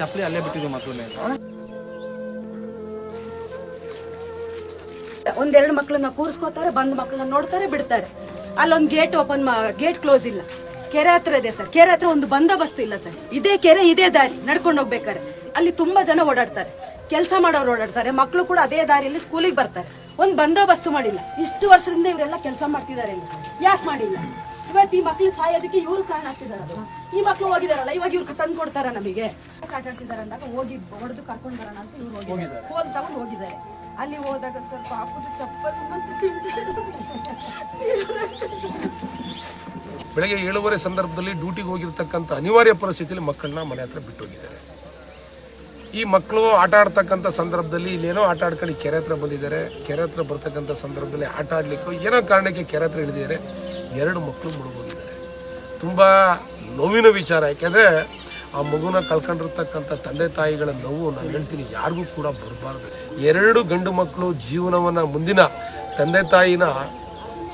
ಚಪ್ಪಲಿ ಅಲ್ಲೇ ಬಿಟ್ಟಿದ್ವಿ ಮಕ್ಕಳನ್ನೇ ಒಂದೆರಡು ಮಕ್ಕಳನ್ನ ಕೂರಿಸ್ಕೋತಾರೆ, ಬಂದ್ ಮಕ್ಕಳನ್ನ ನೋಡ್ತಾರೆ, ಬಿಡ್ತಾರೆ. ಅಲ್ಲೊಂದು ಗೇಟ್ ಓಪನ್ ಗೇಟ್ ಕ್ಲೋಸ್ ಇಲ್ಲ. ಕೆರೆ ಹತ್ರ ಇದೆ ಸರ್. ಕೆರೆ ಹತ್ರ ಒಂದು ಬಂದೋಬಸ್ತ್ ಇಲ್ಲ ಸರ್. ಇದೇ ಕೆರೆ, ಇದೇ ದಾರಿ. ನಡ್ಕೊಂಡು ಹೋಗ್ಬೇಕಾರೆ ಅಲ್ಲಿ ತುಂಬಾ ಜನ ಓಡಾಡ್ತಾರೆ. ಕೆಲಸ ಮಾಡೋರು ಓಡಾಡ್ತಾರೆ. ಮಕ್ಕಳು ಕೂಡ ಅದೇ ದಾರಿಯಲ್ಲಿ ಸ್ಕೂಲಿಗೆ ಬರ್ತಾರೆ. ಒಂದು ಬಂದೋಬಸ್ತ್ ಮಾಡಿಲ್ಲ. ಇಷ್ಟು ವರ್ಷದಿಂದ ಇವರೆಲ್ಲ ಕೆಲಸ ಮಾಡ್ತಿದ್ದಾರೆ ಯಾಕೆ ಮಾಡಿಲ್ಲ? ಇವತ್ತು ಈ ಮಕ್ಳು ಸಾಯೋದಕ್ಕೆ ಇವರು ಕಾರಣ ಆಗ್ತಿದಾರಲ್ಲ ಈ ಮಕ್ಳು ಹೋಗಿದಾರಲ್ಲ ಇವಾಗ ಇವ್ರು ತಂದು ಕೊಡ್ತಾರ ನಮಗೆ. ಕಾಟಾಡ್ತಿದಾರ ಅಂದಾಗ ಹೋಗಿ ಹೊಡೆದು ಕರ್ಕೊಂಡು ಬರೋಣ ಅಂತ ಇವ್ರು ಹೋಗಿದ್ದಾರೆ. ಕೋಲ್ ತಗೊಂಡು ಹೋಗಿದ್ದಾರೆ. ಅಲ್ಲಿ ಹೋದಾಗ ಸ್ವಲ್ಪ ಹಾಕುದು ಚಪ್ಪಲ್ ಮತ್ತೆ ಬೆಳಗ್ಗೆ ಏಳುವರೆ ಸಂದರ್ಭದಲ್ಲಿ ಡ್ಯೂಟಿಗೆ ಹೋಗಿರ್ತಕ್ಕಂಥ ಅನಿವಾರ್ಯ ಪರಿಸ್ಥಿತಿಯಲ್ಲಿ ಮಕ್ಕಳನ್ನ ಮನೆ ಹತ್ರ ಬಿಟ್ಟು ಹೋಗಿದ್ದಾರೆ. ಈ ಮಕ್ಕಳು ಆಟ ಆಡ್ತಕ್ಕಂಥ ಸಂದರ್ಭದಲ್ಲಿ ಇಲ್ಲೇನೋ ಆಟ ಆಡ್ಕೊಂಡು ಕೆರೆ ಹತ್ರ ಬಂದಿದ್ದಾರೆ. ಕೆರೆ ಹತ್ರ ಬರ್ತಕ್ಕಂಥ ಸಂದರ್ಭದಲ್ಲಿ ಆಟ ಆಡ್ಲಿಕ್ಕೆ ಏನೋ ಕಾರಣಕ್ಕೆ ಕೆರೆ ಹತ್ರ ಇಳಿದಿದ್ದಾರೆ. ಎರಡು ಮಕ್ಕಳು ಮುಳುಗೋಗಿದ್ದಾರೆ ತುಂಬ ನೋವಿನ ವಿಚಾರ. ಯಾಕೆಂದರೆ ಆ ಮಗುನ ಕಳ್ಕೊಂಡಿರ್ತಕ್ಕಂಥ ತಂದೆ ತಾಯಿಗಳ ನೋವು ನಾನು ಹೇಳ್ತೀನಿ ಯಾರಿಗೂ ಕೂಡ ಬರಬಾರ್ದು. ಎರಡು ಗಂಡು ಮಕ್ಕಳು ಜೀವನವನ್ನು ಮುಂದಿನ ತಂದೆ ತಾಯಿನ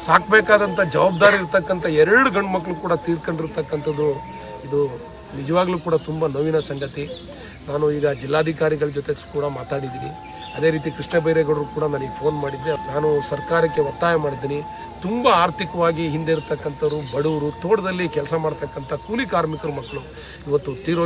ಸಾಕಬೇಕಾದಂಥ ಜವಾಬ್ದಾರಿ ಇರ್ತಕ್ಕಂಥ ಎರಡು ಗಂಡು ಮಕ್ಕಳು ಕೂಡ ತೀರ್ಕೊಂಡಿರ್ತಕ್ಕಂಥದ್ದು ಇದು ನಿಜವಾಗ್ಲೂ ಕೂಡ ತುಂಬ ನೋವಿನ ಸಂಗತಿ. ನಾನು ಈಗ ಜಿಲ್ಲಾಧಿಕಾರಿಗಳ ಜೊತೆ ಕೂಡ ಮಾತಾಡಿದ್ದೀನಿ. ಅದೇ ರೀತಿ ಕೃಷ್ಣ ಬೈರೇಗೌಡರು ಕೂಡ ನನಗೆ ಫೋನ್ ಮಾಡಿದ್ದೆ. ನಾನು ಸರ್ಕಾರಕ್ಕೆ ಒತ್ತಾಯ ಮಾಡಿದ್ದೀನಿ. ತುಂಬ ಆರ್ಥಿಕವಾಗಿ ಹಿಂದೆ ಇರ್ತಕ್ಕಂಥವ್ರು ಬಡವರು ತೋಟದಲ್ಲಿ ಕೆಲಸ ಮಾಡ್ತಕ್ಕಂಥ ಕೂಲಿ ಕಾರ್ಮಿಕರು ಮಕ್ಕಳು ಇವತ್ತು ತೀರೋ